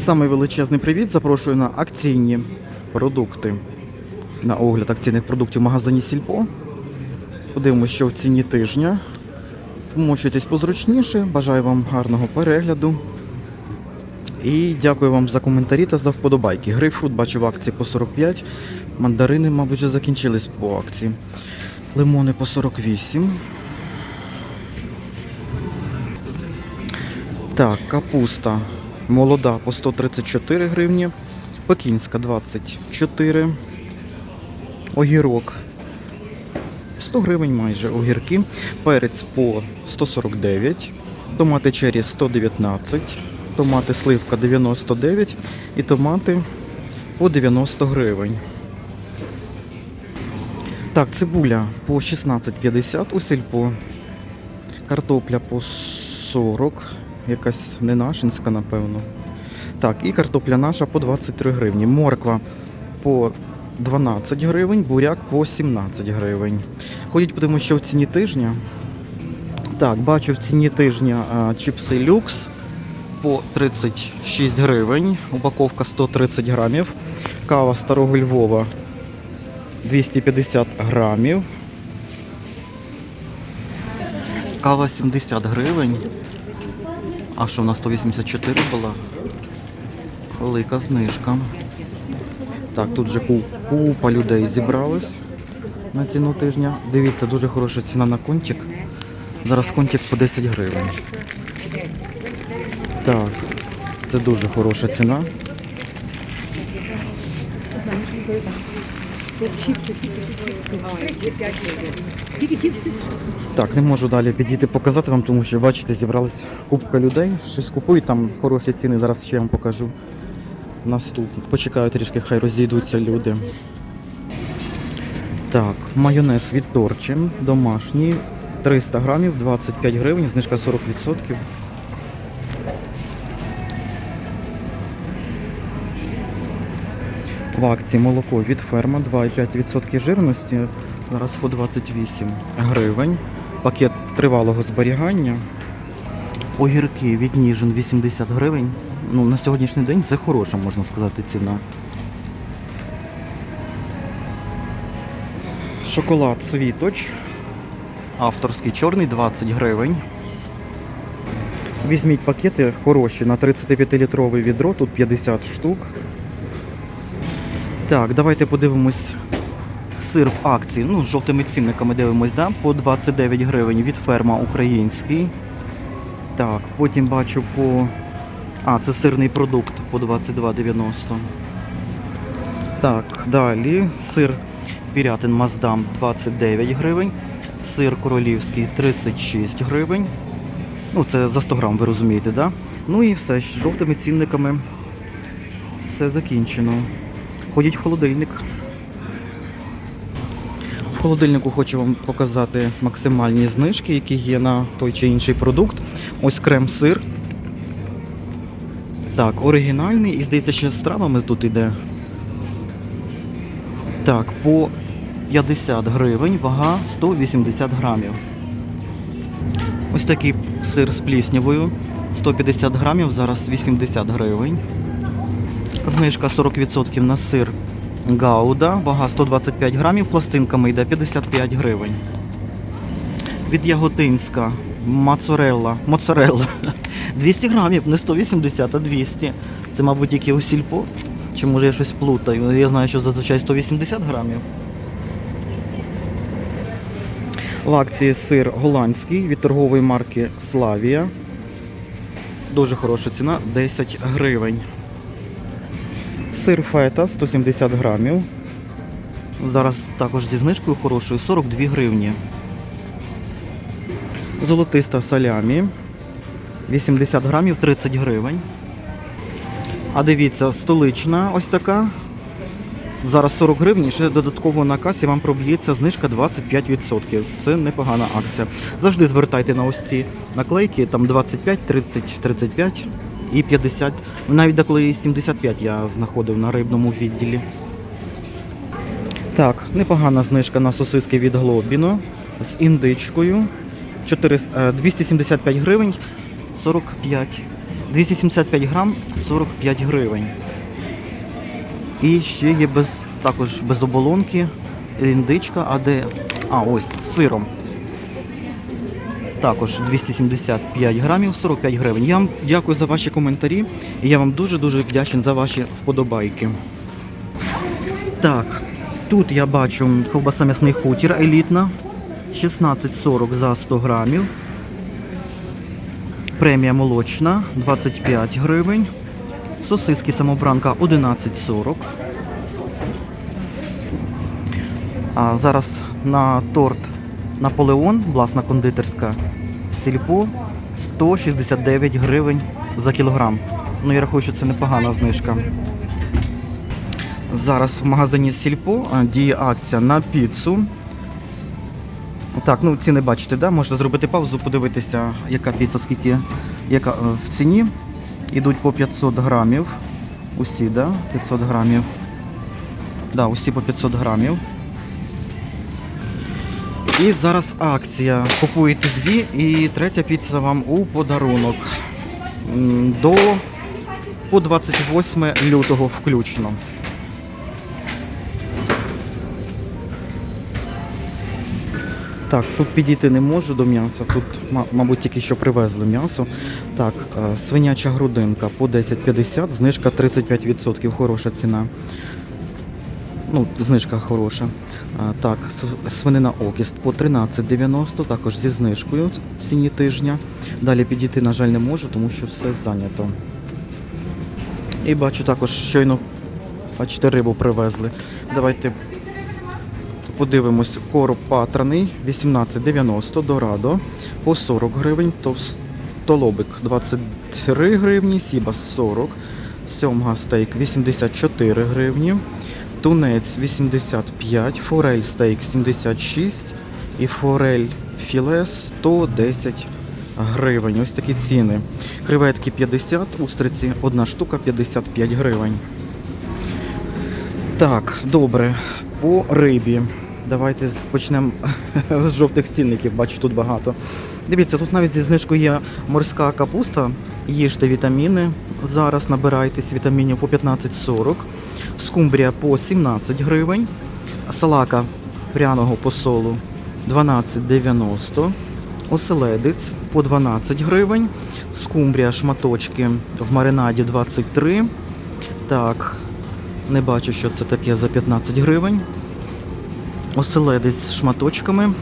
Самий величезний привіт. Запрошую на акційні продукти. На огляд акційних продуктів в магазині Сільпо. Подивимося, що в ціні тижня. Вмочуйтесь позручніше. Бажаю вам гарного перегляду. І дякую вам за коментарі та за вподобайки. Грейпфрут бачу в акції по 45. Мандарини, мабуть, вже закінчились по акції. Лимони по 48. Так, капуста молода по 134 гривні, пекінська 24, огірок 100 гривень майже огірки, перець по 149, томати черрі 119, томати сливка 99 і томати по 90 гривень. Так, цибуля по 16,50 у сільпо, картопля по 40, якась не нашинська, напевно. Так, і картопля наша по 23 гривні. Морква по 12 гривень, буряк по 17 гривень. Ходіть, подивимося, що в ціні тижня. Так, бачу в ціні тижня чіпси люкс по 36 гривень. Упаковка 130 грамів. Кава старого Львова 250 грамів. Кава 70 гривень. А що, у нас 184 була? Велика знижка. Так, тут вже купа людей зібралось на ціну тижня. Дивіться, дуже хороша ціна на контик. Зараз контик по 10 гривень. Так, це дуже хороша ціна. Так, не можу далі підійти показати вам, тому що бачите, зібралась купка людей, щось купують, там хороші ціни, зараз ще вам покажу. Наступно. Почекаю трішки, хай розійдуться люди. Так, майонез від Торчин, домашній, 300 грамів, 25 гривень, знижка 40%. В акції молоко від ферма 2,5% жирності. Зараз по 28 гривень. Пакет тривалого зберігання. Огірки від Ніжин 80 гривень. Ну, на сьогоднішній день це хороша, можна сказати, ціна. Шоколад Світоч. Авторський чорний 20 гривень. Візьміть пакети хороші на 35-літрове відро, тут 50 штук. Так, давайте подивимось сир в акції. Ну, з жовтими цінниками дивимось, да? по 29 гривень від ферма український. Так, потім бачу по. А, це сирний продукт по 22,90. Так, далі сир Пірятин Маздам 29 гривень. Сир королівський 36 гривень. Ну, це за 100 грам, ви розумієте, да? Ну і все, з жовтими цінниками все закінчено. Ходіть в холодильник. В холодильнику хочу вам показати максимальні знижки, які є на той чи інший продукт. Ось крем-сир. Так, оригінальний і здається, ще з травами тут іде. Так, по 50 гривень, вага 180 грамів. Ось такий сир з пліснявою. 150 грамів, зараз 80 гривень. Знижка 40% на сир Гауда, вага 125 грамів, пластинками йде 55 гривень. Від Яготинська моцарелла, моцарелла 200 грамів, не 180, а 200. Це, мабуть, тільки у сільпо. Чи може я щось плутаю? Я знаю, що зазвичай 180 грамів. В акції сир голландський від торгової марки Славія. Дуже хороша ціна 10 гривень. Сир фета 170 грамів. Зараз також зі знижкою хорошою 42 гривні. Золотиста салямі 80 грамів 30 гривень. А дивіться, столична ось така. Зараз 40 гривень, ще додатково на касі вам проб'ється знижка 25%. Це непогана акція. Завжди звертайте на ось ці наклейки, там 25, 30, 35 і 50. Навіть деколи 75 я знаходив на рибному відділі. Так, непогана знижка на сосиски від Глобіно з індичкою. 4, е, 275 гривень 45 275 грам 45 гривень. І ще є без, також без оболонки індичка, а де. А, ось з сиром. Також 275 грамів 45 гривень. Я вам дякую за ваші коментарі і я вам дуже-дуже вдячний за ваші вподобайки. Так, тут я бачу ковбаса м'ясний хутір елітна. 16,40 за 100 грамів. Премія молочна 25 гривень. Сосиски самобранка 11,40. А зараз на торт Наполеон, власна кондитерська сільпо 169 гривень за кілограм. Ну я рахую, що це непогана знижка. Зараз в магазині Сільпо діє акція на піцу. Так, ну ціни бачите, да? можете зробити паузу, подивитися, яка піца, скільки яка е, в ціні. Ідуть по 500 грамів. Усі, да? 500 грамів. Да, усі по 500 грамів. І зараз акція. Купуєте дві і третя піца вам у подарунок. До по 28 лютого включно. Так, тут підійти не можу до м'яса. Тут, мабуть, тільки що привезли м'ясо. Так, е, свиняча грудинка по 10,50, знижка 35%, хороша ціна. Ну, знижка хороша. Так, свинина окіст по 13,90, також зі знижкою в ціні тижня. Далі підійти, на жаль, не можу, тому що все зайнято. І бачу також щойно, бачите, рибу привезли. Давайте подивимось, короб патраний 18,90 дорадо по 40 гривень, толобик 23 гривні, сіба 40, сьомга стейк 84 гривні, тунець 85, форель стейк 76 і форель філе 110 гривень. Ось такі ціни. Креветки 50, устриці одна штука 55 гривень. Так, добре. По рибі. Давайте почнемо з жовтих цінників, бачу тут багато. Дивіться, тут навіть зі знижкою є морська капуста. Їжте вітаміни. Зараз набирайтесь вітамінів по 15,40. Скумбрія по 17 гривень. Салака пряного посолу 12,90. Оселедець по 12 гривень. Скумбрія шматочки в маринаді 23. Так, не бачу, що це таке за 15 гривень. Оселедець шматочками. Е,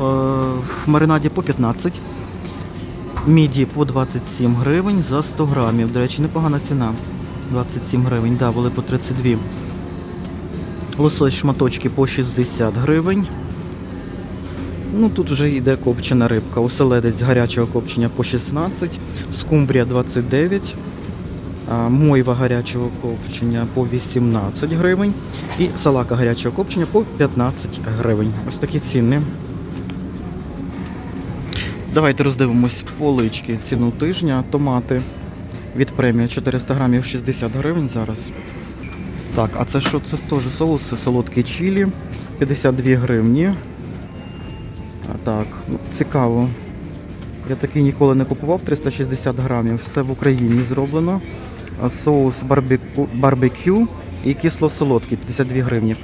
В маринаді по 15. Міді по 27 гривень за 100 грамів. До речі, непогана ціна. 27 гривень, да, були по 32. Лосось шматочки по 60 гривень. Ну тут вже йде копчена рибка. Оселедець гарячого копчення по 16, скумбрія 29, мойва гарячого копчення по 18 гривень і салака гарячого копчення по 15 гривень. Ось такі ціни. Давайте роздивимось полички ціну тижня. Томати від премії 400 грамів 60 гривень зараз. Так, а це що? Це теж соуси, солодкі чилі, 52 гривні. А так, ну, цікаво. Я такий ніколи не купував 360 грамів. Все в Україні зроблено. А Соус барбекю і кисло-солодкий 52 гривні.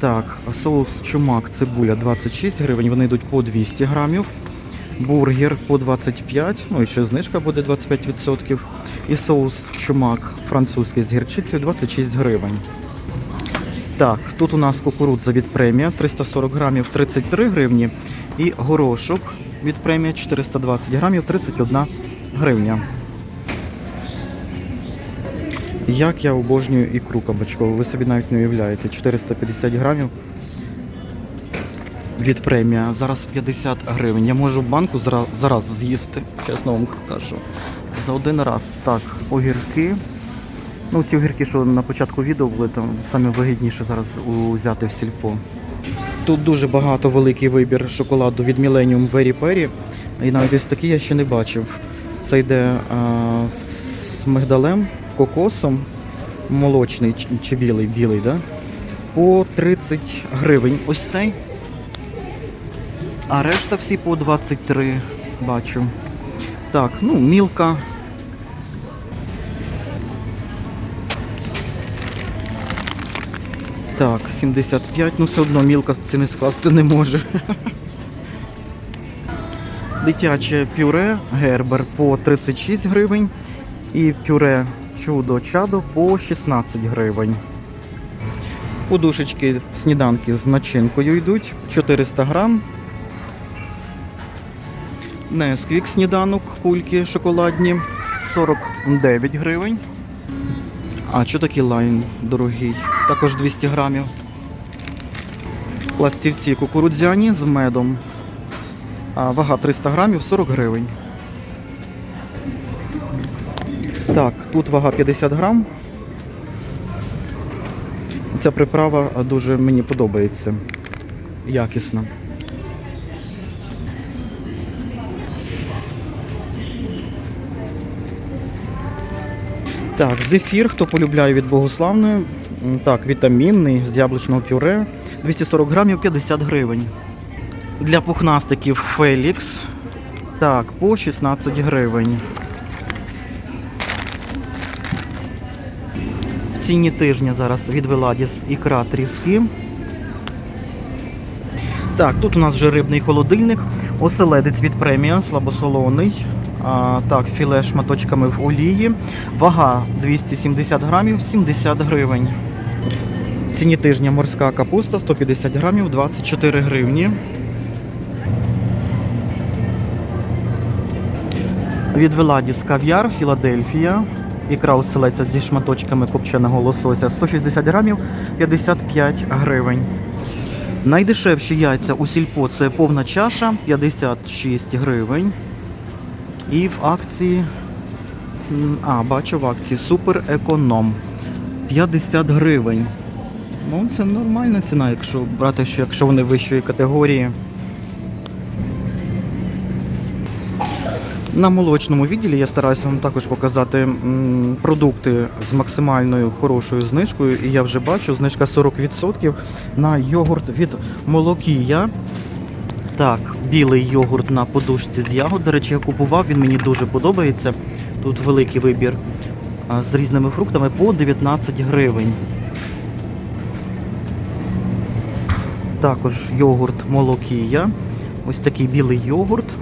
Так, соус чумак цибуля 26 гривень, вони йдуть по 200 грамів. Бургер по 25, ну і ще знижка буде 25%. І соус чумак французький з гірчицею 26 гривень. Так, тут у нас кукурудза від премія 340 грамів 33 гривні. І горошок від премія 420 грамів 31 гривня. Як я обожнюю ікру кабачкову, ви собі навіть не уявляєте. 450 грамів від премія. Зараз 50 гривень. Я можу банку зараз з'їсти, чесно вам кажу. За один раз. Так, огірки. Ну, ті огірки, що на початку відео були, там саме вигідніше зараз взяти в сільпо. Тут дуже багато великий вибір шоколаду від Millennium Very Perry. І навіть ось такий я ще не бачив. Це йде а, з мигдалем, кокосом, молочний чи, чи білий, білий, да? По 30 гривень. Ось цей. А решта всі по 23 бачу. Так, ну, мілка. Так, 75, ну все одно мілка ціни скласти не може. Дитяче пюре гербер по 36 гривень. І пюре чудо чадо по 16 гривень. Подушечки сніданки з начинкою йдуть 400 грам. Несквік сніданок, кульки шоколадні 49 гривень. А що такий лайн дорогий? Також 200 грамів. Пластівці кукурудзяні з медом. А вага 300 грамів 40 гривень. Так, тут вага 50 грам. Ця приправа дуже мені подобається. Якісна. Так, зефір, хто полюбляє від Богославної. Так, вітамінний з яблучного пюре. 240 грамів 50 гривень. Для пухнастиків Фелікс. Так, по 16 гривень. В ціні тижня зараз від Веладіс ікра тріски. Так, тут у нас вже рибний холодильник. Оселедець від премія, слабосолоний. Так, філе шматочками в олії. Вага 270 грамів, 70 гривень. Ціні тижня морська капуста 150 грамів, 24 гривні. Від Веладіс кав'яр, Філадельфія. Ікра оселедця зі шматочками копченого лосося 160 грамів, 55 гривень. Найдешевші яйця у сільпо це повна чаша 56 гривень. І в акції. А, бачу в акції Супер Економ 50 гривень. Ну, це нормальна ціна, якщо брати, що якщо вони вищої категорії. На молочному відділі я стараюся вам також показати продукти з максимальною хорошою знижкою. І я вже бачу знижка 40% на йогурт від Молокія. Так, білий йогурт на подушці з ягод. До речі, я купував, він мені дуже подобається. Тут великий вибір з різними фруктами по 19 гривень. Також йогурт Молокія. Ось такий білий йогурт.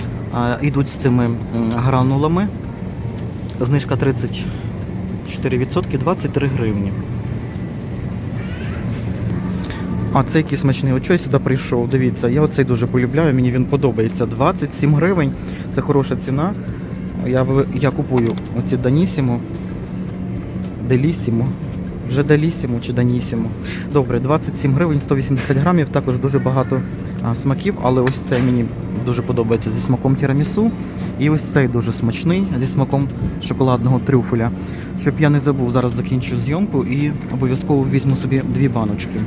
Ідуть з цими гранулами. Знижка 34%, 23 гривні. А це який смачний. От чого я сюди прийшов? Дивіться, я оцей дуже полюбляю, мені він подобається. 27 гривень. Це хороша ціна. Я, я купую оці Данісімо. Делісімо. Вже Делісімо чи Данісімо. Добре, 27 гривень, 180 грамів, також дуже багато а, смаків, але ось цей мені дуже подобається зі смаком тірамісу. І ось цей дуже смачний зі смаком шоколадного трюфеля. Щоб я не забув, зараз закінчу зйомку і обов'язково візьму собі дві баночки.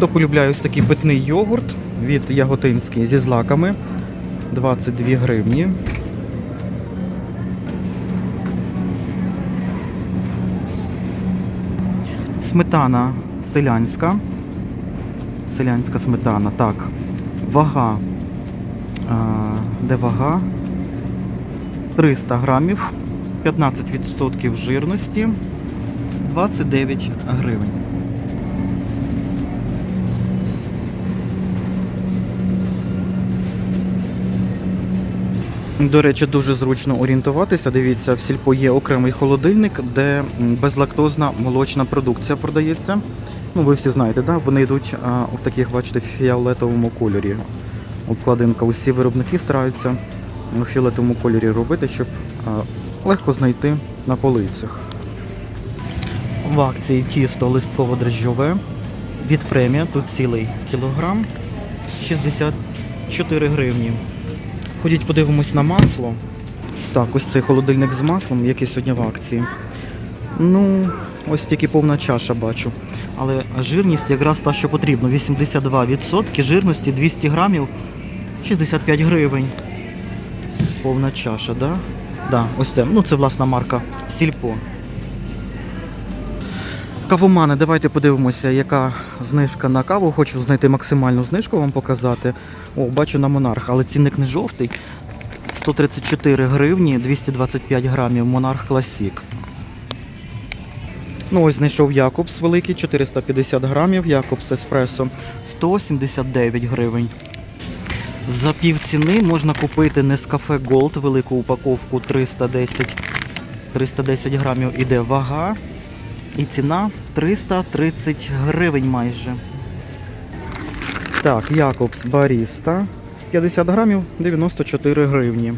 Хто полюбляє ось такий питний йогурт від Яготинський зі злаками 22 гривні. Сметана селянська. Селянська сметана. Так. Вага. А, де вага? 300 грамів, 15% жирності, 29 гривень. До речі, дуже зручно орієнтуватися. Дивіться, в сільпо є окремий холодильник, де безлактозна молочна продукція продається. Ну, ви всі знаєте, да? вони йдуть а, у таких, бачите, фіолетовому кольорі. Обкладинка. Усі виробники стараються у фіолетовому кольорі робити, щоб а, легко знайти на полицях. В акції тісто листково-дрожжове від премія. Тут цілий кілограм 64 гривні. Ходіть, подивимось на масло. Так, ось цей холодильник з маслом, який сьогодні в акції. Ну, ось тільки повна чаша бачу. Але жирність якраз та, що потрібно. 82% жирності 200 грамів 65 гривень. Повна чаша, да? Да, ось це. Ну, це власна марка Сільпо. Кавомани, давайте подивимося, яка знижка на каву. Хочу знайти максимальну знижку вам показати. О, бачу на монарх, але цінник не жовтий. 134 гривні, 225 грамів Монарх Класік. Ну, ось знайшов Якобс великий, 450 грамів, Якобс Еспресо 179 гривень. За пів ціни можна купити Nescafe Gold, велику упаковку 310, 310 грамів іде вага. І ціна 330 гривень майже. Так, Якобс Баріста 50 грамів 94 гривні.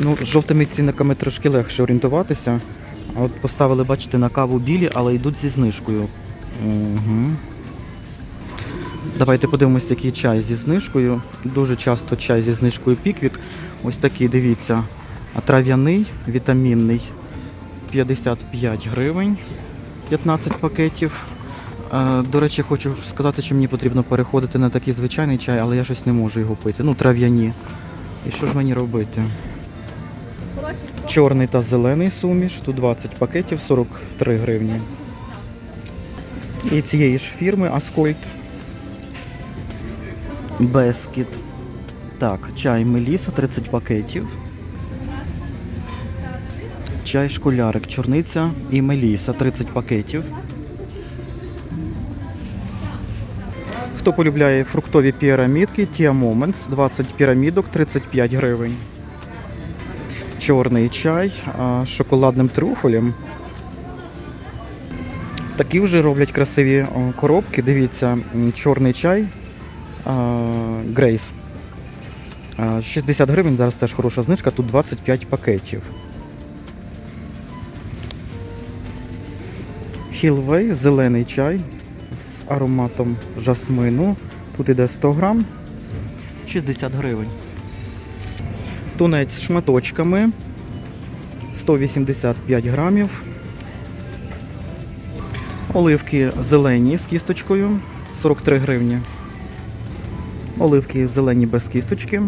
Ну, з жовтими цінниками трошки легше орієнтуватися. От поставили, бачите, на каву білі, але йдуть зі знижкою. Угу. Давайте подивимось, який чай зі знижкою. Дуже часто чай зі знижкою піквіт. Ось такий, дивіться, трав'яний, вітамінний 55 гривень, 15 пакетів. Е, До речі, хочу сказати, що мені потрібно переходити на такий звичайний чай, але я щось не можу його пити. Ну, трав'яні. І що ж мені робити? Чорний та зелений суміш, тут 20 пакетів, 43 гривні. І цієї ж фірми Аскольд. Бескіт. Так, чай Меліса, 30 пакетів. Чай школярик, чорниця і Меліса, 30 пакетів. Хто полюбляє фруктові пірамідки, Tia Moments, 20 пірамідок, 35 гривень. Чорний чай з шоколадним трюфелем. Такі вже роблять красиві коробки. Дивіться, чорний чай Грейс. 60 гривень, зараз теж хороша знижка, тут 25 пакетів. Хілвей, зелений чай з ароматом жасмину. Тут іде 100 грам, 60 гривень. Тунець з шматочками 185 грамів. Оливки зелені з кісточкою 43 гривні. Оливки зелені без кісточки.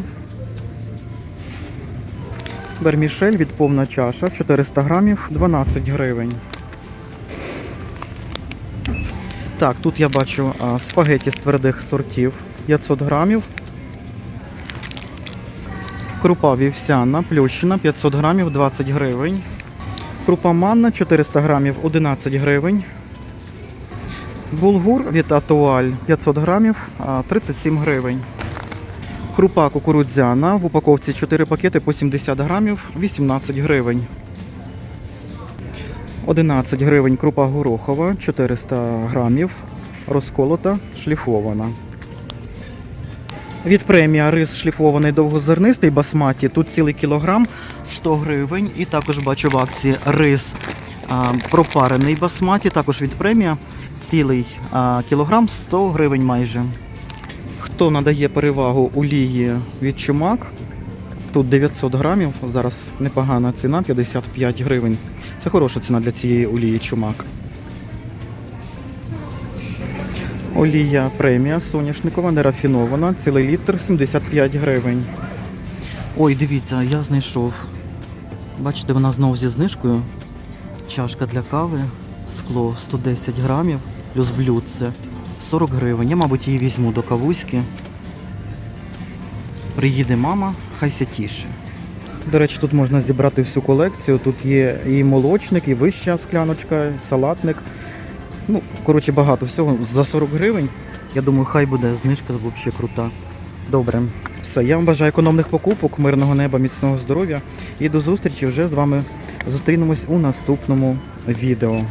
Вермішель від повна чаша 400 грамів 12 гривень. Так, тут я бачу спагеті з твердих сортів 500 грамів. Крупа вівсяна, плющена 500 грамів 20 гривень. Крупа манна 400 грамів 11 гривень. Булгур від Атуаль 500 грамів 37 гривень. Крупа кукурудзяна в упаковці 4 пакети по 70 грамів 18 гривень. 11 гривень крупа горохова 400 грамів. Розколота, шліфована. Від премія рис шліфований довгозернистий басматі. Тут цілий кілограм 100 гривень. І також бачу в акції рис а, пропарений басматі, також від премія. Цілий а, кілограм 100 гривень майже. Хто надає перевагу олії від чумак? Тут 900 грамів, зараз непогана ціна, 55 гривень. Це хороша ціна для цієї олії чумак. Олія премія соняшникова, нерафінована, цілий літр 75 гривень. Ой, дивіться, я знайшов. Бачите, вона знову зі знижкою. Чашка для кави, скло 110 грамів, плюс блюдце 40 гривень. Я, мабуть, її візьму до кавуськи. Приїде мама, хай ся тіше. До речі, тут можна зібрати всю колекцію. Тут є і молочник, і вища скляночка, і салатник. Ну, коротше, багато всього. За 40 гривень. Я думаю, хай буде знижка взагалі крута. Добре, все. Я вам бажаю економних покупок, мирного неба, міцного здоров'я. І до зустрічі вже з вами зустрінемось у наступному відео.